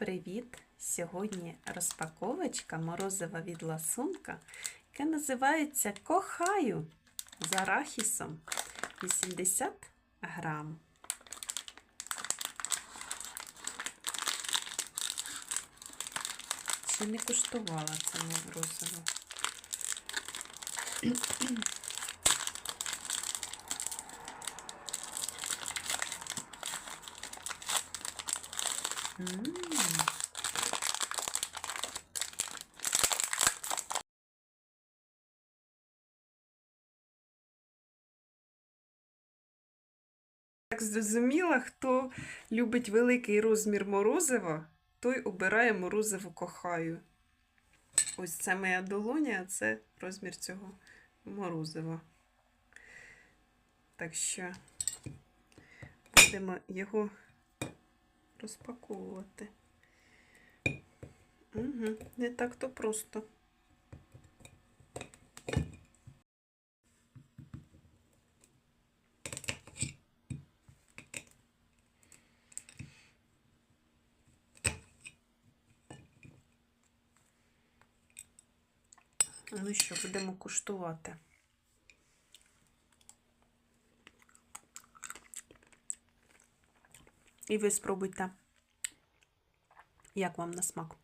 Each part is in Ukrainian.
Привіт! Сьогодні розпаковочка морозива від ласунка, яке називається Кохаю з арахісом 80 грам. Ще не куштувала це морозиво. М. Так зрозуміла, хто любить великий розмір морозива, той обирає морозиво кохаю. Ось це моя долоня, а це розмір цього морозива. Так що будемо його розпаковувати. Угу, не так то просто. Ну що, будемо куштувати. І ви спробуйте, як вам на смак.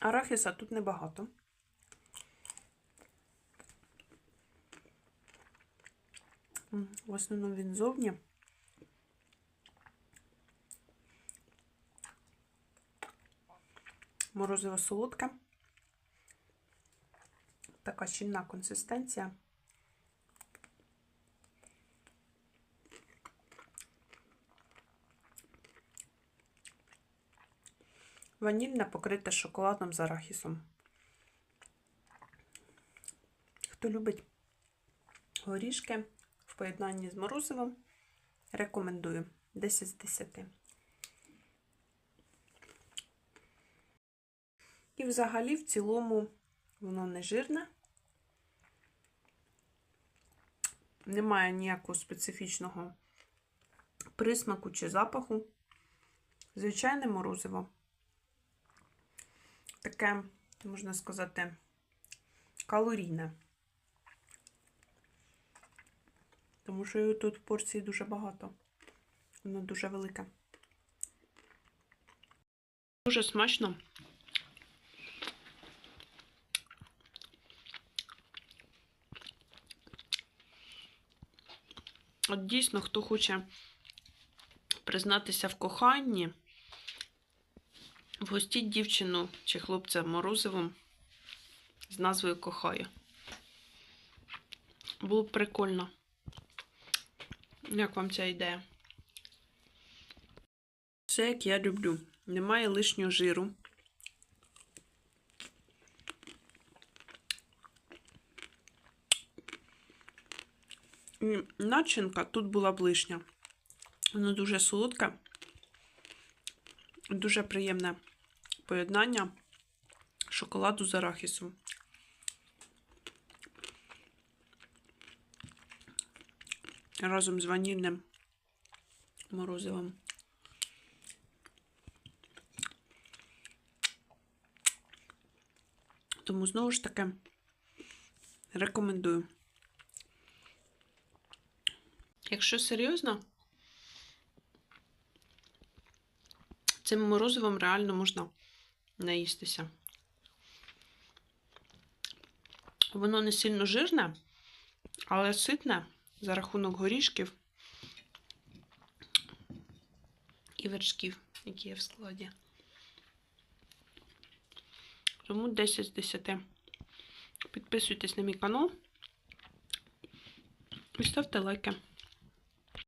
Арахіса тут небагато. В основному він зовні. Морозиво солодке. Така щільна консистенція. Ванільне покрите шоколадом з арахісом. Хто любить горішки поєднанні з морозивом, рекомендую 10 з 10. І взагалі, в цілому, воно не жирне. Немає ніякого специфічного присмаку чи запаху. Звичайне морозиво. Таке, можна сказати, калорійне. Тому що тут порцій дуже багато. Воно дуже велике. Дуже смачно. От дійсно, хто хоче признатися в коханні, вгостіть дівчину чи хлопця морозивом з назвою Кохаю. Було б прикольно. Як вам ця ідея? Все, як я люблю. Немає лишнього жиру. І начинка тут була б лишня. Воно дуже солодке, дуже приємне поєднання шоколаду з арахісом. Разом з ванільним морозивом. Тому знову ж таки рекомендую. Якщо серйозно, цим морозивом реально можна наїстися. Воно не сильно жирне, але ситне за рахунок горішків і вершків, які є в складі. Тому 10 з 10. Підписуйтесь на мій канал і ставте лайки.